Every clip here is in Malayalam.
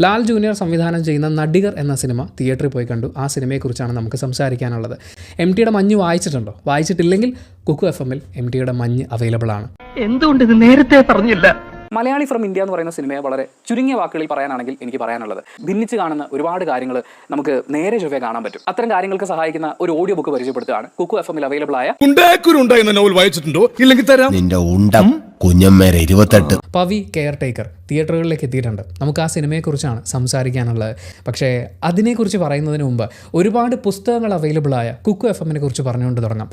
ലാൽ ജൂനിയർ സംവിധാനം ചെയ്യുന്ന നടികർ എന്ന സിനിമ തിയേറ്ററിൽ പോയി കണ്ടു. ആ സിനിമയെക്കുറിച്ചാണ് നമുക്ക് സംസാരിക്കാനുള്ളത്. എം ടിയുടെ മഞ്ഞ് വായിച്ചിട്ടുണ്ടോ? വായിച്ചിട്ടില്ലെങ്കിൽ കുക്കു എഫ് എമ്മിൽ എം ടിയുടെ മഞ്ഞ് അവൈലബിൾ ആണ്. എന്തുകൊണ്ട് ഇത് നേരത്തെ പറഞ്ഞില്ല? മലയാളി ഫ്രം ഇന്ത്യ എന്ന് പറയുന്ന സിനിമയെ വളരെ ചുരുങ്ങിയ വാക്കുകളിൽ പറയാനാണെങ്കിൽ എനിക്ക് പറയാനുള്ളത്. ഭിന്നിച്ച് കാണുന്ന ഒരുപാട് കാര്യങ്ങൾ നമുക്ക് നേരെ ചൊവ്വേ കാണാൻ പറ്റും. അത്തരം കാര്യങ്ങൾക്ക് സഹായിക്കുന്ന ഒരു ഓഡിയോ ബുക്ക് പരിചയപ്പെടുത്തുകയാണ്. കുക്കു എഫ് എമ്മിൽ അവൈലബിൾ ആയ നോവൽ വായിച്ചിട്ടുണ്ടോ ഇല്ലെങ്കിൽ തരാം നിന്റെ ഉണ്ടം കുഞ്ഞമ്മേരെ ഇരുപത്തെട്ട്. പവി കെയർ ടേക്കർ തിയേറ്ററുകളിലേക്ക് എത്തിയിട്ടുണ്ട്. നമുക്ക് ആ സിനിമയെക്കുറിച്ചാണ് സംസാരിക്കാനുള്ളത്. പക്ഷേ അതിനെക്കുറിച്ച് പറയുന്നതിന് മുമ്പ് ഒരുപാട് പുസ്തകങ്ങൾ അവൈലബിൾ ആയ കുക്കു എഫ് എമ്മിനെ കുറിച്ച് പറഞ്ഞുകൊണ്ട് തുടങ്ങാം.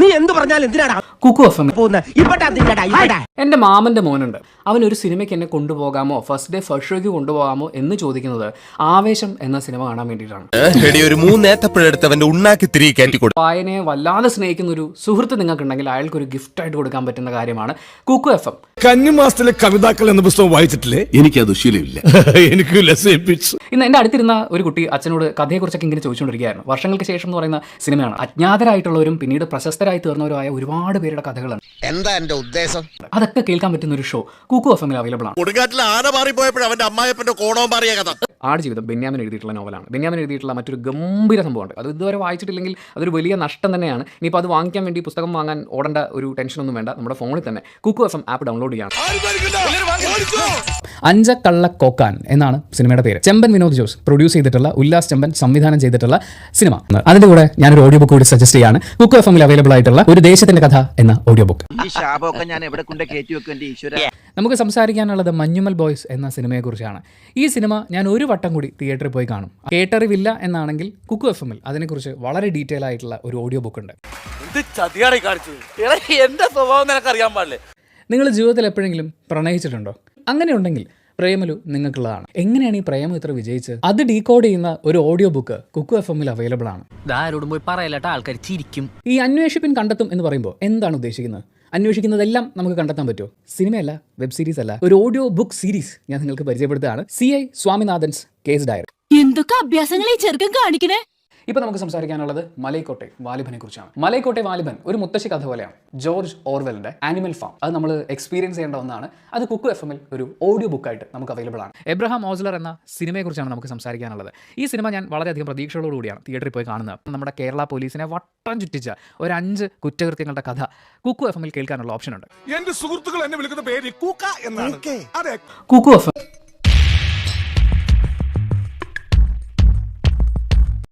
നീ എന്ത് പറഞ്ഞാലും എന്തിനാടാ കുക്കു എഫ് എം എന്റെ മാമന്റെ മോനുണ്ട്. അവൻ ഒരു സിനിമയ്ക്ക് എന്നെ കൊണ്ടുപോകാമോ? ഫസ്റ്റ് ഡേ ഫസ്റ്റ് ഷോയ്ക്ക് കൊണ്ടുപോകാമോ എന്ന് ചോദിക്കുന്നത് ആവേശം എന്ന സിനിമ കാണാൻ വേണ്ടിയിട്ടാണ്. വായനയെ വല്ലാതെ സ്നേഹിക്കുന്ന ഒരു സുഹൃത്ത് നിങ്ങൾക്കുണ്ടെങ്കിൽ അയാൾക്ക് ഒരു ഗിഫ്റ്റ് ആയിട്ട് കൊടുക്കാൻ പറ്റുന്ന കാര്യമാണ് കുക്കു എഫ് എം. കന്നിമാസത്തിലെ കവിതാക്കൾ എന്ന പുസ്തകം വായിച്ചിട്ടില്ലേ? എനിക്കത് ശീലമില്ല. എനിക്കും ലസേപ്പിച്ചു ഇന്ന് എന്റെ അടുത്തിരുന്ന ഒരു കുട്ടി അച്ഛനോട് കഥയെക്കുറിച്ചൊക്കെ ഇങ്ങനെ ചോദിച്ചുകൊണ്ടിരിക്കുകയായിരുന്നു. വർഷങ്ങൾക്ക് ശേഷം എന്ന് പറയുന്ന സിനിമയാണ്. അജ്ഞാതരായിട്ടുള്ളവരും പിന്നീട് പ്രശസ്തരായി തീർന്നവരുമായ ഒരുപാട് പേരുടെ കഥകളാണ്. എന്താ എന്റെ ഉദ്ദേശം? അതൊക്കെ കേൾക്കാൻ പറ്റുന്ന ഒരു ഷോ കുക്കു എഫ് എമ്മിൽ അവൈലബിൾ ആണ്. കൊടുങ്കാറ്റിൽ ആന മാറിപ്പോയപ്പോഴും അവന്റെ അമ്മായപ്പന്റെ കോണവും മാറിയ കഥ. ആടുജീവിതം ബെന്യാമിൻ എഴുതിയിട്ടുള്ള നോവലാണ് ബെന്യാമിൻ എഴുതിയിട്ടുള്ള മറ്റൊരു ഗംഭീര സംഭവമുണ്ട് അത് ഇതുവരെ വായിച്ചിട്ടില്ലെങ്കിൽ അതൊരു വലിയ നഷ്ടം തന്നെയാണ്. ഇനിയിപ്പോൾ അത് വാങ്ങിക്കാൻ വേണ്ടി പുസ്തകം വാങ്ങാൻ ഓടേണ്ട ഒരു ടെൻഷനൊന്നും വേണ്ട. നമ്മുടെ ഫോണിൽ തന്നെ. Kuku F M app download ചെയ്യണം അഞ്ചക്കള്ള കോക്കാൻ എന്നാണ് സിനിമയുടെ പേര്. ചെമ്പൻ വിനോദ് ജോസ് പ്രൊഡ്യൂസ് ചെയ്തിട്ടുള്ള ഉല്ലാസ് ചെമ്പൻ സംവിധാനം ചെയ്തിട്ടുള്ള സിനിമ. അതിന്റെ കൂടെ ഞാനൊരു ഓഡിയോ ബുക്ക് കൂടി സജസ്റ്റ് ചെയ്യാണ്. ബുക്ക് എഫ് എമ്മിൽ അവൈലബിൾ ആയിട്ടുള്ള ഒരു ദേശത്തിന്റെ കഥ എന്ന ഓഡിയോ ബുക്ക് നമുക്ക് സംസാരിക്കാനുള്ളത് മഞ്ഞുമൽ ബോയ്സ് എന്ന സിനിമയെക്കുറിച്ചാണ്. ഈ സിനിമ ഞാൻ ഒരു വട്ടം കൂടി തിയേറ്ററിൽ പോയി കാണും. കേട്ടറിവില്ല എന്നാണെങ്കിൽ കുക്കു എഫ് എമ്മിൽ അതിനെക്കുറിച്ച് വളരെ ഡീറ്റെയിൽ ആയിട്ടുള്ള ഒരു ഓഡിയോ ബുക്ക് ഉണ്ട് എന്റെ സ്വഭാവം നിനക്കറിയാൻ പാടില്ലേ? നിങ്ങൾ ജീവിതത്തിൽ എപ്പോഴെങ്കിലും പ്രണയിച്ചിട്ടുണ്ടോ? അങ്ങനെയുണ്ടെങ്കിൽ പ്രേമലു നിങ്ങൾക്കുള്ളതാണ്. എങ്ങനെയാണ് ഈ പ്രേമം ഇത്ര വിജയിച്ചത്? അത് ഡീകോഡ് ചെയ്യുന്ന ഒരു ഓഡിയോ ബുക്ക് കുക്കു എഫ് എമ്മിൽ അവൈലബിൾ ആണ്. ആരോടും പോയി പറയലട്ട ആൾക്കാർ ചിരിക്കും. ഈ അന്വേഷിപ്പിൻ കണ്ടെത്തും എന്ന് പറയുമ്പോൾ എന്താണ് ഉദ്ദേശിക്കുന്നത്? അന്വേഷിക്കുന്നതെല്ലാം നമുക്ക് കണ്ടെത്താൻ പറ്റുമോ? സിനിമയല്ല വെബ് സീരീസ് അല്ല. ഒരു ഓഡിയോ ബുക്ക് സീരീസ് ഞാൻ നിങ്ങൾക്ക് പരിചയപ്പെടുത്തുകയാണ്. C I Swaminathan's case diary എന്തൊക്കെ അഭ്യാസങ്ങൾ ഈ ചെറുക്കൻ കാണിക്കണേ? ഇപ്പൊ നമുക്ക് സംസാരിക്കാനുള്ളത് മലൈക്കോട്ടെ വാലിബനെ കുറിച്ചാണ്. മലൈക്കോട്ടെ വാലിബൻ ഒരു മുത്തശ്ശി കഥ പോലെയാണ്. ജോർജ് ഓർവെലിന്റെ ആനിമൽ ഫാം അത് നമ്മൾ എക്സ്പീരിയൻസ് ചെയ്യേണ്ട ഒന്നാണ്. അത് കുക്കു എഫ് എമ്മിൽ ഒരു ഓഡിയോ ബുക്കായിട്ട് നമുക്ക് അവൈലബിൾ ആണ്. എബ്രഹാം ഓസ്ലർ എന്ന സിനിമയെക്കുറിച്ചാണ് നമുക്ക് സംസാരിക്കാനുള്ളത്. ഈ സിനിമ ഞാൻ വളരെയധികം പ്രതീക്ഷകളോടുകൂടിയാണ് തിയേറ്ററിൽ പോയി കാണുന്നത്. നമ്മുടെ കേരള പോലീസിനെ വട്ടം ചുറ്റിച്ച ഒരു അഞ്ച് കുറ്റകൃത്യങ്ങളുടെ കഥ കുക്കു എഫ് എമ്മിൽ കേൾക്കാനുള്ള ഓപ്ഷൻ ഉണ്ട്. എന്റെ സുഹൃത്തുക്കൾ എന്നെ വിളിക്കുന്ന പേര് കൂക്ക എന്നാണ്. അതെ. കുക്കു എഫ്